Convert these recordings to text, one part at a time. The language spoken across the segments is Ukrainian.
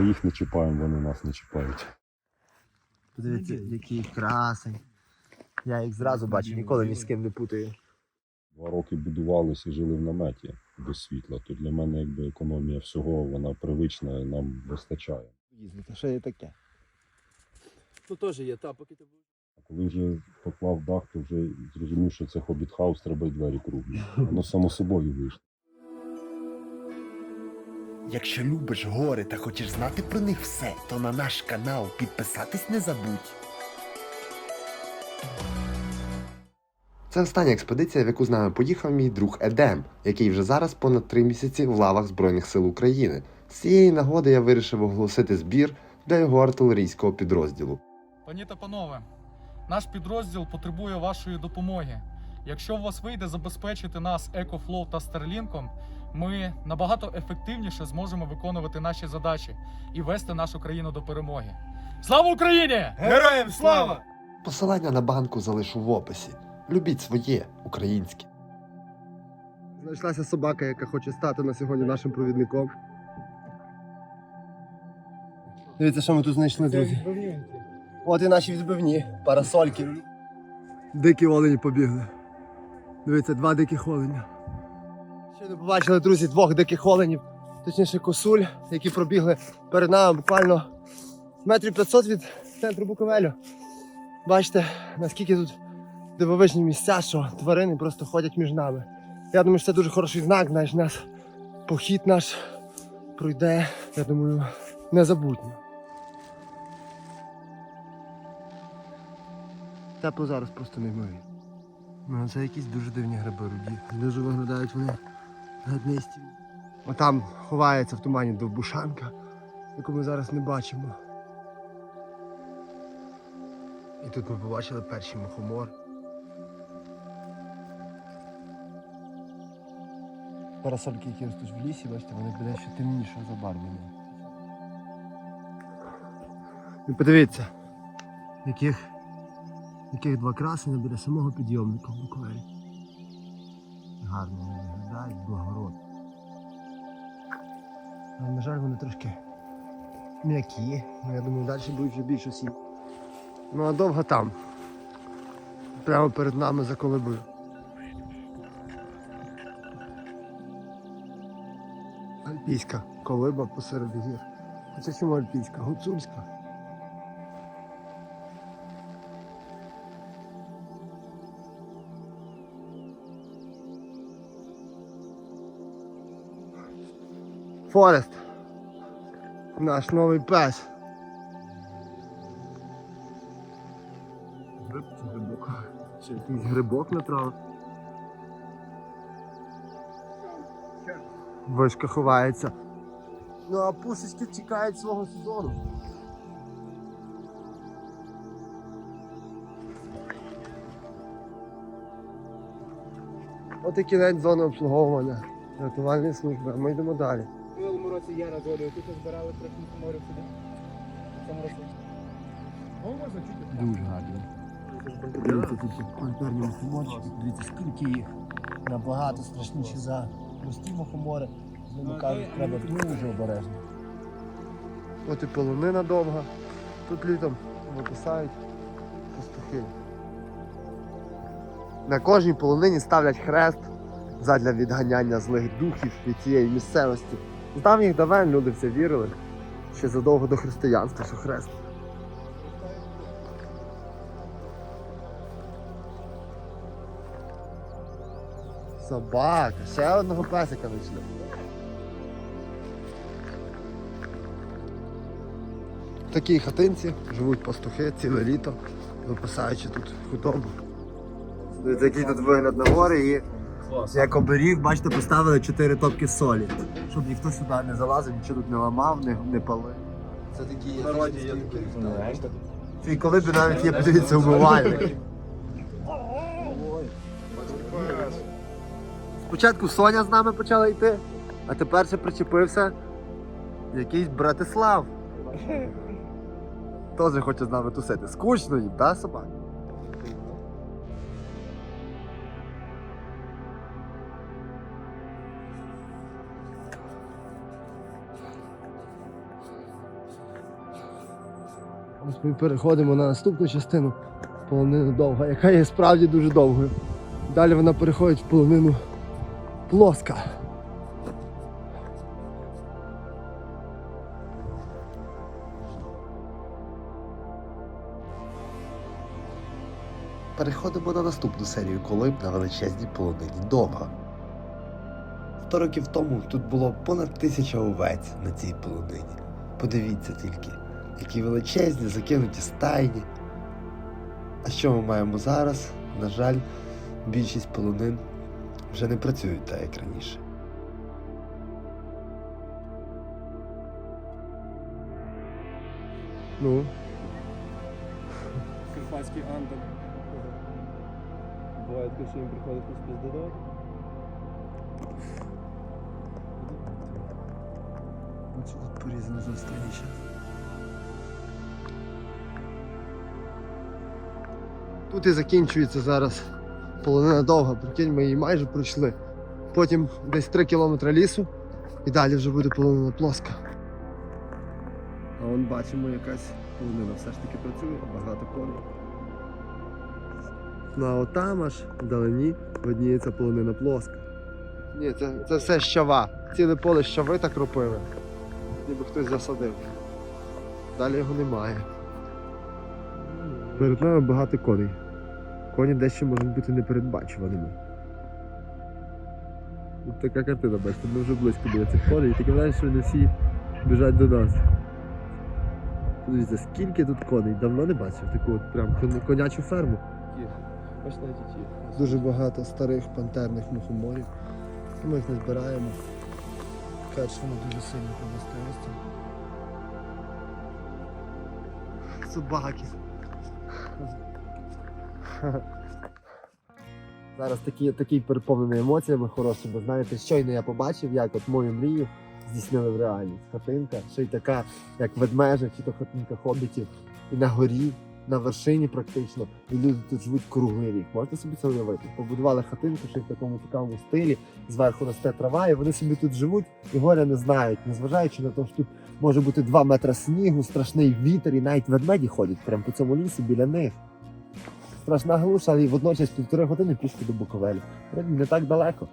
Ми їх не чіпаємо, вони нас не чіпають. Подивіться, який красень. Я їх зразу бачу, ніколи ні з ким не путаю. Два роки будувалися і жили в наметі без світла. То для мене якби економія всього, вона привична і нам вистачає. Їздити, що є таке? Ну теж є, та, поки ти. А коли вже поклав дах, то вже зрозумів, що це хобіт хаус, треба й двері круглі. Воно само собою вийшло. Якщо любиш гори та хочеш знати про них все, то на наш канал підписатись не забудь. Це остання експедиція, в яку з нами поїхав мій друг Едем, який вже зараз понад три місяці в лавах Збройних сил України. З цієї нагоди я вирішив оголосити збір для його артилерійського підрозділу. Пані та панове, наш підрозділ потребує вашої допомоги. Якщо у вас вийде забезпечити нас EcoFlow та Starlink, ми набагато ефективніше зможемо виконувати наші задачі і вести нашу країну до перемоги. Слава Україні! Героям слава! Посилання на банку залишу в описі. Любіть своє українське. Знайшлася собака, яка хоче стати на сьогодні нашим провідником. Дивіться, що ми тут знайшли, друзі. От і наші відбивні, парасольки. Дикі олені побігли. Дивіться, два диких оленя. Не побачили, друзі, двох диких оленів, точніше косуль, які пробігли перед нами буквально метрів 500 від центру Буковелю. Бачите, наскільки тут дивовижні місця, що тварини просто ходять між нами. Я думаю, що це дуже хороший знак, знаєш, нас похід наш пройде, я думаю, незабутньо. Тепло зараз просто неймовірно. Ну, це якісь дуже дивні гриби руді. Дуже виглядають вони гаднисті. Отам ховається в тумані довбушанка, яку ми зараз не бачимо. І тут ми побачили перший мухомор. Парасольки, які ростуть в лісі, бачите, вони буде ще темнішого забарвлення. І подивіться, яких, яких два красення біля самого підйомника в Буковелі. Гарно виглядають, благород. Але, на жаль, вони трошки м'які. Ну, я думаю, далі будуть вже більш осінь. Ну а довго там. Прямо перед нами за колибою. Альпійська колиба посеред гір. Це чому альпійська? Гуцульська. Форест. Наш новий пес. Гриб чи грибок? Чи якийсь грибок натрав? Вишка ховається. Ну а пушечки чекають свого сезону. От і кінець зони обслуговування рятувальної служби. А ми йдемо далі. Році я розводив, тут збирали трохи морів сюди. Можна чути. Дуже гарно. Дивіться, тут культурні мухоморчики, дивіться, скільки їх. Набагато страшніші за прості мухомори. З ними кажуть, треба дуже обережно. От і полонина довга. Тут літом виписають пастухи. На кожній полонині ставлять хрест задля відганяння злих духів від цієї місцевості. З давніх давен люди в це вірили. Ще задовго до християнства, що хрест. Собака, ще одного песика знайшли. В такій хатинці живуть пастухи ціле літо, випасаючи тут худобу. Який тут вигляд на гори і як оберіг, бачите, поставили 4 топки солі. Щоб ніхто сюди не залазив, нічого тут не ламав, не, не палив. Це такі є. Народі є такі. В цій колибі навіть є, подивіться, умивальник. Спочатку Соня з нами почала йти, а тепер ще причепився якийсь Братислав. Теж хоче з нами тусити. Скучно їм, так, собака? Переходимо на наступну частину полонину довга, яка є справді дуже довгою. Далі вона переходить в полонину плоска. Переходимо на наступну серію колиб на величезній полонині Довга. Сто років тому тут було понад тисяча овець на цій полонині. Подивіться тільки, які величезні закинуті стайні. А що ми маємо зараз? На жаль, більшість полонин вже не працюють так, як раніше. Ну, Карпатський андер. Буває таке, що їм приходить хтось піздодати. ось тут порізано заостраніше. Тут і закінчується зараз полонина довга, прикинь, ми її майже пройшли. Потім десь 3 кілометри лісу і далі вже буде полонина плоска. А вон бачимо якась полонина все ж таки працює, багато коней. Ну а отам аж вдалині видніється полонина плоска. Ні, це, це все щава. Ціле поле щави так ропили. Ніби хтось засадив. Далі його немає. Перед нами багато коней. Коні дещо можуть бути непередбачуваними. Тут така картина, бачите, ми вже близько біля цих коней, і таке враження, що вони всі біжать до нас. Подивіться, скільки тут коней, давно не бачив таку от прям конячу ферму. Дуже багато старих пантерних мухоморів. Ми їх не збираємо. Кажуть, що вони дуже сильні по властивостям. Собаки. Зараз такий, такий переповнений емоціями хорошими. Знаєте, щойно я побачив, як от мою мрію здійснили в реальність. Хатинка, ще й така, як ведмежа, чи то хатинка хобітів. І на горі, на вершині практично. І люди тут живуть круглий рік. Можете собі це уявити? Побудували хатинку ще й в такому цікавому стилі, зверху росте трава, і вони собі тут живуть і горя не знають, незважаючи на те, що тут може бути 2 метри снігу, страшний вітер, і навіть ведмеді ходять прямо по цьому лісі біля них. Страшна глуша, але й водночас півтори години пішки до Буковелі. Не так далеко.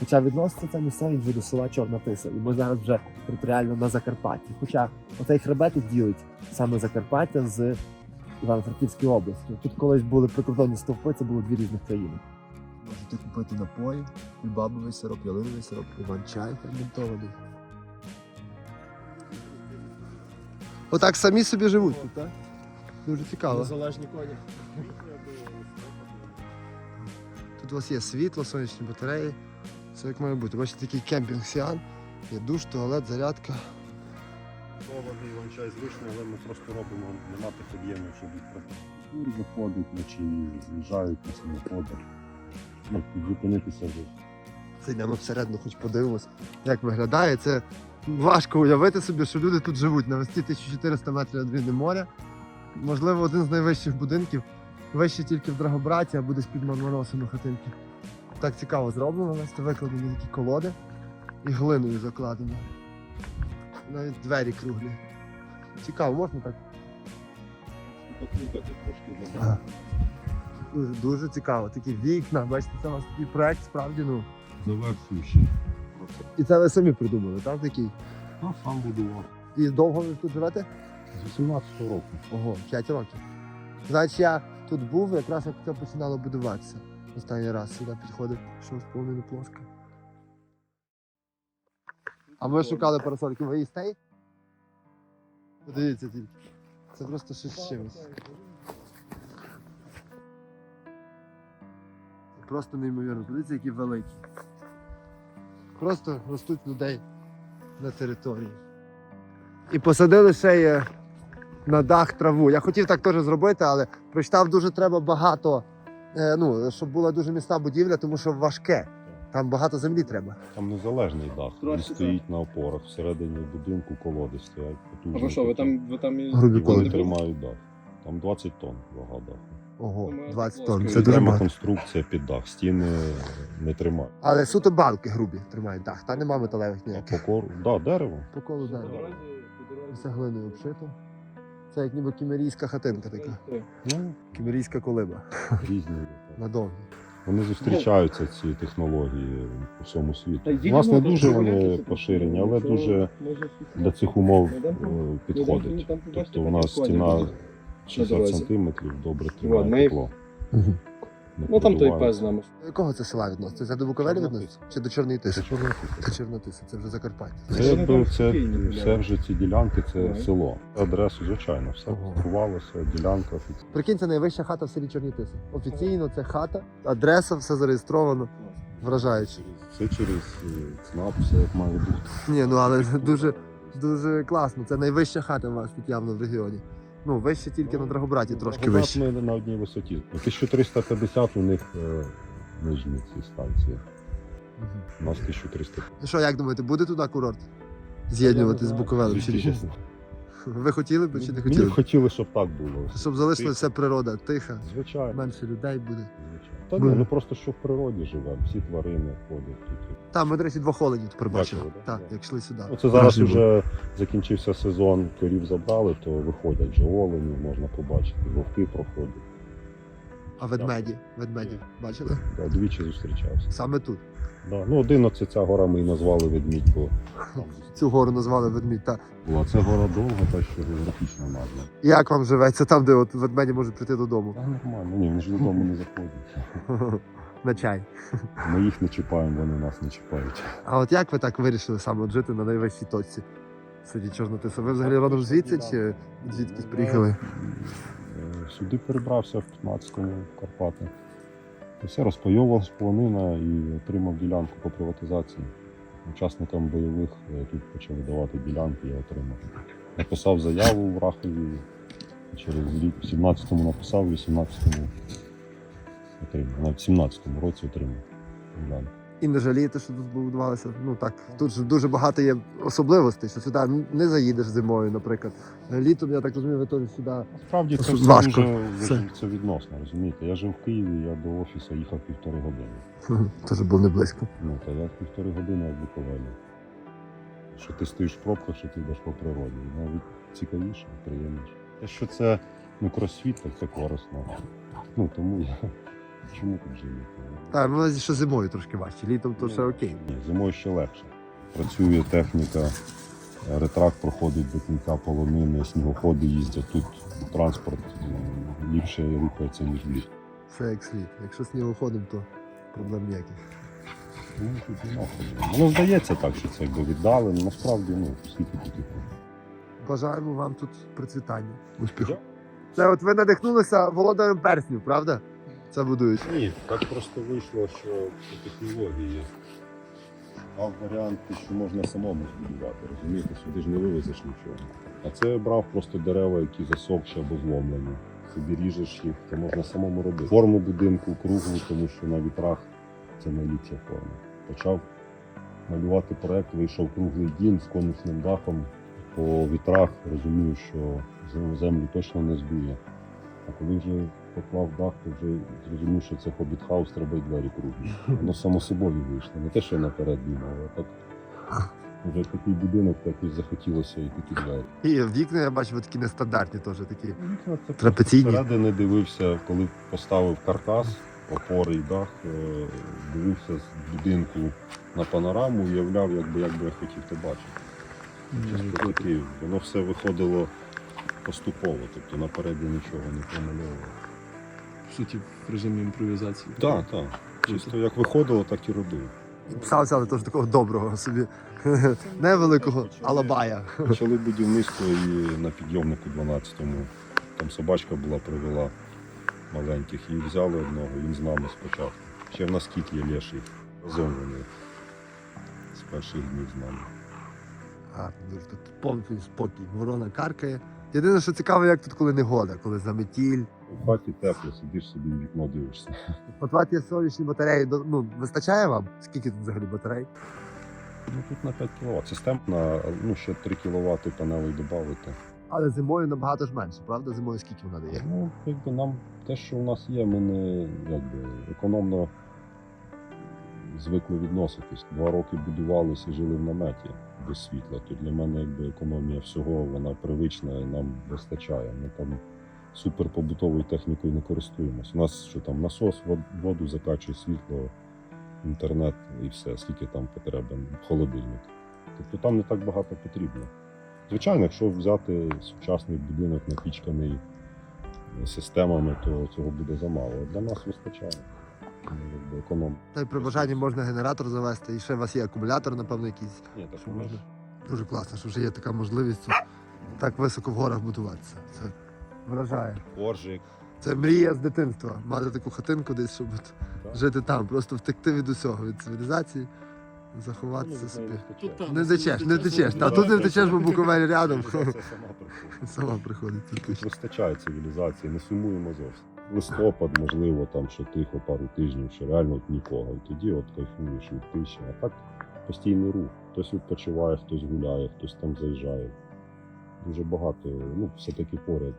Хоча відноситься це місцевість до села Чорна Тиса, і ми зараз вже територіально на Закарпатті. Хоча оцей хребет і ділить саме Закарпаття з Івано-Франківської області. Тут колись були прикордонні стовпи, це було дві різних країни. Можете купити напої, бабовий сироп, ялиновий сироп, іван-чай ферментований. Отак самі собі живуть так? Дуже цікаво. Незалежні коні. Тут у вас є світло, сонячні батареї. Все як має бути. Бачите, такий кемпінг Сіан. Є душ, туалет, зарядка. Холодний вам чай зручно, але ми просто робимо нема тих об'ємів, щоб відправити. Тур заходить вночі, з'їжджають на самоходах. Ну, зупинитися вже. Зайдемо всередину, хоч подивимось, як виглядає. Це важко уявити собі, що люди тут живуть на висоті 1400 метрів над рівнем моря. Можливо, один з найвищих будинків. Вище тільки в Драгобраті або десь під Мононосами хатинки. Так цікаво зроблено, бачите, викладені такі колоди і глиною закладені. Навіть двері круглі. Цікаво, можна так? Покликати трошки. Дуже, дуже цікаво. Такі вікна, бачите, це у вас такий проект справді, ну. за ще. І це ви самі придумали, так? Такий? Ну, сам будував. І довго ви тут живете? З 18 року. Ого, 5 років. Значить, я тут був, якраз як це починало будуватися. Останній раз сюди підходив, що сповнено плоско. А ви шукали парасольки, ви їсте? Подивіться тільки. Це просто щось з чимось. Просто неймовірно. Подивіться, які великі. Просто ростуть людей на території. І посадили ще на дах траву. Я хотів так теж зробити, але прочитав дуже треба багато, е, ну, щоб була дуже міцна будівля, тому що важке. Там багато землі треба. Там незалежний дах. Він Трошки стоїть на опорах. Всередині будинку колоди стоять. А потужні ви що, ви такі. там, ви там і... Грубі І вони тримають дах. Там 20 тонн вага даху. Ого, Думаю, 20 тонн. Це дуже Окрема багато. конструкція під дах. Стіни не тримають. Але суто балки грубі тримають дах, та нема металевих А ніяких. по кору, да, дерево. По колу По дерева. дорозі, по обшито. Це як ніби кімерійська хатинка така. Ну, Кімерійська колиба. різні. Надовго. Вони зустрічаються, ці технології по всьому світу. У нас не дуже вони поширені, але дуже для цих умов Ну, е, підходить. Тобто у нас стіна 60 дорозі. сантиметрів, добре тримає тепло. Ну там той пес з нами. До якого це села відноситься? Це до Буковелі відноситься? Чи до Чорної Тиси? Це Чорнотиса, це вже Закарпаття. Це Це це все вже ці ділянки, це село. Адресу, звичайно, все Ага. ховалося, ділянка. офіційна. Прикинь, це найвища хата в селі Чорні Тиси. Офіційно це хата, адреса, все зареєстровано. Вражаюче. Це через е, ЦНАП, все як має бути. Ні, ну але дуже, дуже класно. Це найвища хата у вас тут явно в регіоні. Ну, вище тільки на Драгобраті трошки Драгобрат вище. Ми на одній висоті. 1350 у них е, нижні ці станції. У нас 1300. Ну що, як думаєте, буде туди курорт? З'єднувати з Буковелем чи ні? Чесно. Ви хотіли б чи не Мені хотіли? б хотіли, щоб так було. Щоб залишилася природа тиха, Звичайно. менше людей буде. Звичайно. Та ні, ну просто що в природі живемо, всі тварини ходять тут. Там ми, до речі, двох оленів тепер бачили. Бачили, да? Так, як йшли сюди. Оце зараз вже закінчився сезон, корів забрали, то виходять вже олені, можна побачити, вовки проходять. А ведмеді, ведмеді, бачили? Да, двічі зустрічався. Саме тут. Да. Ну, один оце ця гора ми і назвали ведмідь, бо Цю гору назвали ведмідь. Так. була. Це гора довга, та що географічна назва. Як вам живеться там, де от ведмеді можуть прийти додому? Та нормально, ні, вони ж додому не заходять. На чай. Ми їх не чіпаємо, вони нас не чіпають. А от як ви так вирішили саме от жити на найвищій точці? Сиді Чорнотиса. Ви взагалі родом звідси чи звідкись приїхали? Сюди перебрався в 15-му в Карпати. Все розпайовувалась полонина і отримав ділянку по приватизації. Учасникам бойових е, тут почали давати ділянки, я отримав. Написав заяву в Рахові. Через рік в 17-му написав, в 18-му отримав. Навіть в 17-му році отримав ділянку. І не жалієте, що тут збудувалося. Ну так, тут ж дуже багато є особливостей, що сюди не заїдеш зимою, наприклад. Літом, я так розумію, ви теж сюди. Насправді це Важко. дуже Це- це відносно, розумієте. Я жив в Києві, я до офісу їхав півтори години. Теж був не близько. Ну, та я півтори години як Буковелі. Що ти стоїш в пробках, що ти йдеш по природі. Навіть цікавіше, приємніше. Те, що це ну, кросфіт, так це корисно. Ну тому я чому тут живу? Так, ну ще зимою трошки важче, літом то ще окей. Ні, зимою ще легше. Працює техніка, ретрак проходить до кінця полонини, снігоходи їздять тут. Транспорт ліпше рухається, ніж влітку. Все як слід. Якщо снігоходом, то проблем ніяких. Ну, тут нема проблем. Воно здається так, що це якби віддалено. Насправді, ну, скільки тут їх? Бажаємо вам тут процвітання. Успіху. Це от ви надихнулися володарем перснів, правда? Це будують. Ні, так просто вийшло, що по технології мав варіант, що можна самому збудувати. Розумієте, сюди ж не вивезеш нічого. А це я брав просто дерева, які засохші або зломлені. Собі ріжеш їх, це можна самому робити. Форму будинку круглу, тому що на вітрах це найліпша форма. Почав малювати проект, вийшов круглий дім з конусним дахом. По вітрах розумію, що землю точно не здує. А коли вже поклав дах, то вже зрозумів, що це хобіт-хаус, треба й двері круглі. Воно само собою вийшло. Не те, що я наперед думав, а так вже такий будинок, так і захотілося і такі двері. І вікна, я бачу, такі нестандартні теж такі. Вікна це Трапеційні. Зсередини дивився, коли поставив каркас, опори і дах, е, дивився з будинку на панораму, уявляв, як би, як би я хотів це бачити. Воно все виходило поступово, тобто наперед я нічого не промальовував. В суті, в режимі імпровізації. Так, так. Чисто як виходило, так і робив. Писався, але теж такого доброго собі. Невеликого алабая. Почали будівництво і на підйомнику 12-му. Там собачка була, привела маленьких. І взяли одного, він з нами спочатку. Ще в нас кіт є леший. Разом вони з перших днів з нами. Гарно, дуже тут повний спокій. Ворона каркає. Єдине, що цікаво, як тут коли негода, коли заметіль. У хаті тепло, сидиш собі в вікно дивишся. От у сонячні батареї, ну, вистачає вам? Скільки тут взагалі батарей? Ну тут на 5 кВт. Систем на ну, ще 3 кВт панелей додати. Але зимою набагато ж менше, правда? Зимою скільки вона дає? Ну, якби нам те, що у нас є, ми не якби економно звикли відноситись. Два роки будувалися жили в наметі без світла. То для мене якби економія всього вона привична і нам вистачає. Ми там суперпобутовою технікою не користуємось. У нас що там насос, воду закачує світло, інтернет і все, скільки там потрібен, холодильник. Тобто там не так багато потрібно. Звичайно, якщо взяти сучасний будинок напічканий системами, то цього буде замало. Для нас вистачає. Ну, якби економ. Та й при бажанні можна генератор завести, і ще у вас є акумулятор, напевно, якийсь. Ні, так Що можна? Дуже класно, що вже є така можливість так високо в горах будуватися. Це вражає. коржик. Це мрія з дитинства. Мати таку хатинку десь, щоб от жити там, просто втекти від усього, від цивілізації, заховатися Ну, собі. Не втечеш, не втечеш. Та Ну, тут не втечеш, бо Буковель рядом. Сама приходить. Тільки. Тут вистачає цивілізації, не сумуємо зовсім. Листопад, можливо, там що тихо, пару тижнів, що реально от нікого. І тоді от кайфуєш від тиші. А так постійний рух. Хтось відпочиває, хтось гуляє, хтось там заїжджає. Дуже багато, ну, все-таки поряд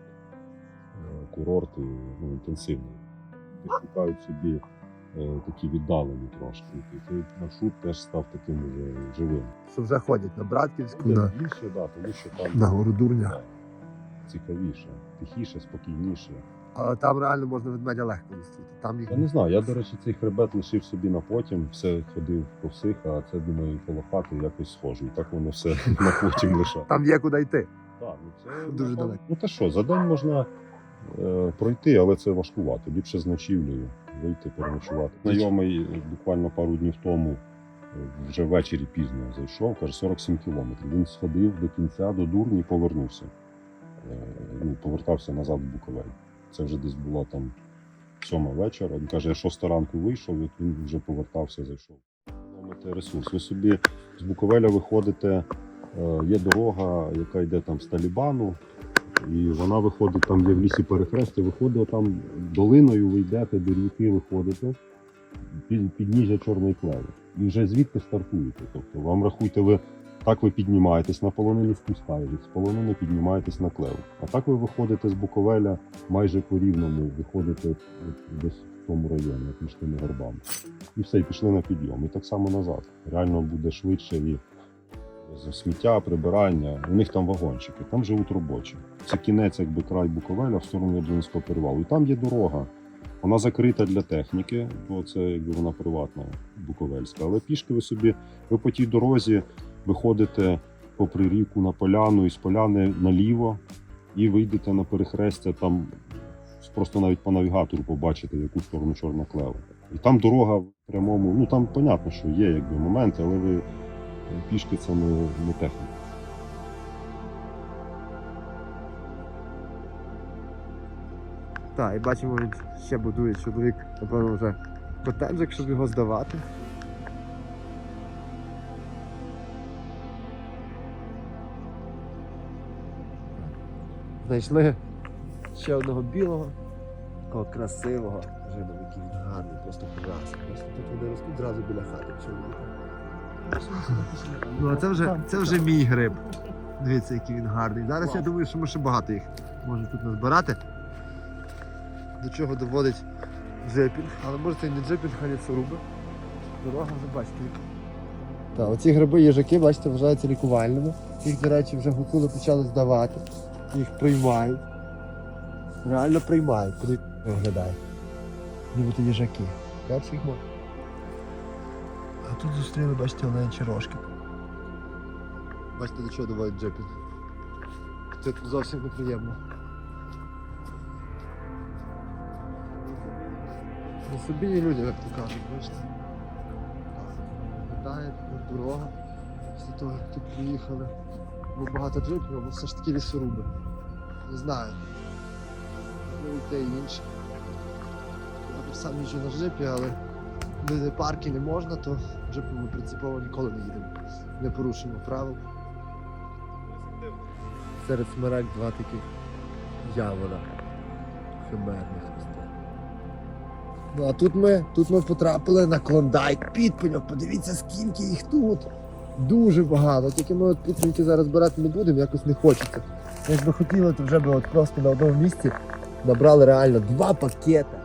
курорти ну, інтенсивні. Шукають собі е, такі віддалені трошки. І цей маршрут теж став таким уже живим. Що вже ходять на Братківську, на, більше, да, тому що там на гору дурня. да, цікавіше, тихіше, спокійніше. Але там реально можна ведмедя легко зустріти. Там їх Я не знаю, я, до речі, цей хребет лишив собі на потім, все ходив по всіх, а це думаю, коло хати якось схожу. І так воно все на потім лишав. там є куди йти. Так, ну це Дуже далеко. Ну та що, за день можна е, пройти, але це важкувато. Ліпше з ночівлею вийти, переночувати. Знайомий е, буквально пару днів тому е, вже ввечері пізно зайшов, каже 47 кілометрів. Він сходив до кінця, до дурні і повернувся. Е, ну, повертався назад в Буковель. Це вже десь була там сьома вечора. Він каже, я шоста ранку вийшов, як він вже повертався, зайшов. Ресурс. Ви собі з Буковеля виходите, е, є дорога, яка йде там з Талібану, і вона виходить там, є в лісі перехрестя, виходить там долиною, ви йдете до ріки, виходите під підніжжя Чорної клеви. І вже звідти стартуєте. Тобто вам рахуйте, ви так ви піднімаєтесь на полонину, спускаєтесь, з полонини піднімаєтесь на клеву. А так ви виходите з Буковеля майже по рівному, виходите десь в тому районі, між тими горбами. І все, і пішли на підйом. І так само назад. Реально буде швидше і сміття, прибирання. У них там вагончики, там живуть робочі. Це кінець, якби край Буковеля в сторону Яблонського перевалу. І там є дорога. Вона закрита для техніки, бо це якби вона приватна буковельська. Але пішки ви собі, ви по тій дорозі виходите попри ріку на поляну і з поляни наліво і вийдете на перехрестя. Там просто навіть по навігатору побачите, в яку сторону чорна клева. І там дорога в прямому. Ну там понятно, що є якби моменти, але ви пішки це не, не техніка. Так, і бачимо, він ще будує чоловік, напевно, вже котеджик, щоб його здавати. Знайшли ще одного білого, такого красивого гриба, гарний, просто прекрасний. Просто тут вони ростуть зразу біля хати чоловіка. Ну, а це вже, це вже мій гриб. Дивіться, який він гарний. Зараз я думаю, що ми ще багато їх можемо тут назбирати. До чого доводить джипінг, але може це і не джипінг, а лісоруби. Дорога вже бачите. Так, оці гриби їжаки, бачите, вважаються лікувальними. Їх, до речі, вже гуцули почали здавати. Їх приймають. Реально приймають, коли виглядає. Нібито їжаки. Перших їх можна. Тут зустріли, бачите, оленчі рожки. Бачите, до чого доводить джипінг. Це зовсім неприємно. На собі і людям, як то кажуть, бачите. Тут дорога. Після того, як тут приїхали. Бо багато джипів, або все ж таки лісоруби. Не знаю. Можливо, і те і інше. Я сам їжджу на джипі, але де парки не можна, то джипом ми принципово ніколи не їдемо. Не порушуємо правил. Серед смерек два таких явора химерних росте. Ну а тут ми, тут ми потрапили на клондайк підпильок. Подивіться, скільки їх тут. Дуже багато. Тільки ми от підпильки зараз збирати не будемо, якось не хочеться. Якби хотіли, то вже би от просто на одному місці набрали реально два пакети.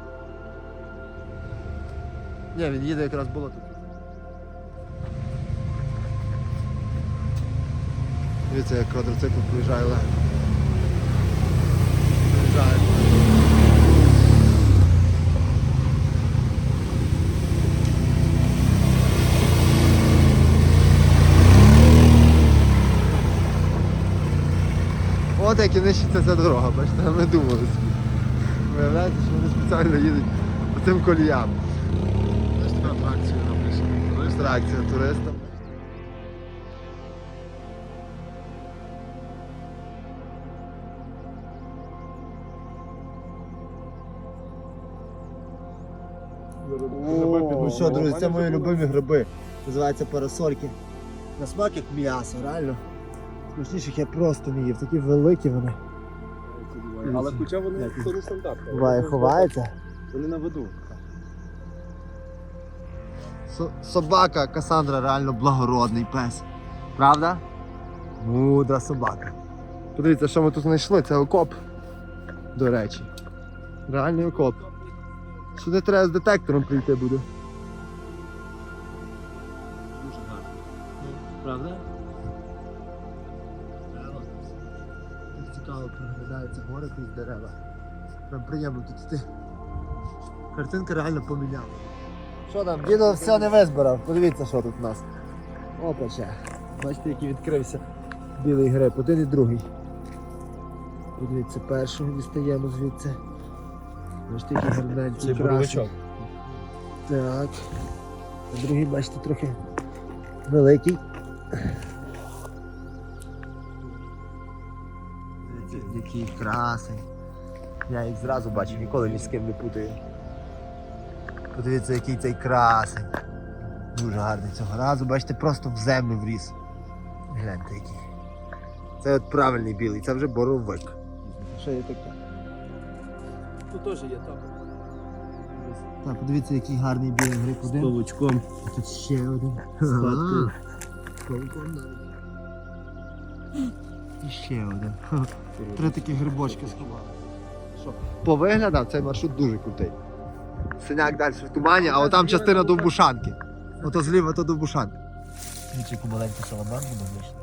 Ні, він їде якраз було тут. Дивіться, як квадроцикл приїжджає легко. Приїжджає. От як і нищиться ця дорога, бачите, ми думали. Виявляється, що вони спеціально їдуть по цим коліям. Атракція туриста. Ну що, друзі, це мої любимі гриби. Називаються парасольки. На смак як м'ясо, реально. Смачніших я просто не їв, такі великі вони. Але хоча вони це не стандартно. Буває, ховаються. Вони на виду. Со- собака Касандра реально благородний пес. Правда? Мудра собака. Подивіться, що ми тут знайшли, це окоп. До речі. Реальний окоп. Сюди треба з детектором прийти буде. Дуже гарно. Правда? Тут цікаво проглядаються гори крізь дерева. Прям приємно тут йти. Картинка реально поміняла. Що там, дідо все не визбирав. Подивіться, що тут у нас. Опа ще. Бачите, який відкрився білий гриб, один і другий. Подивіться, першого дістаємо звідси. Бачите, який гарненький красний. Так. А другий, бачите, трохи великий. Який красень. Я їх зразу бачу, ніколи ні з ким не путаю. Подивіться, який цей красень. Дуже гарний цього разу, бачите, просто в землю вріс. Гляньте який. Це от правильний білий, це вже боровик. Що є таке? Тут теж є так. Так, подивіться, який гарний білий гриб один. Павучком. А тут ще один. Сладкий. З павуком навіть. І ще один. Три такі грибочки сховали. Що? По виглядам цей маршрут дуже крутий. Синяк далі в тумані, а отам частина довбушанки. Ото зліва то довбушанка. Дивіться, яку маленьку саламандру ми.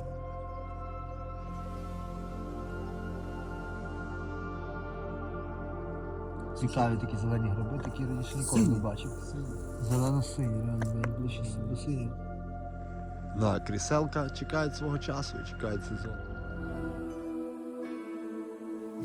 Цікаві такі зелені гриби, такі раніше ніколи не бачив. Зелено-сині, реально найближче до сині. Да, кріселка чекають свого часу і чекають сезон.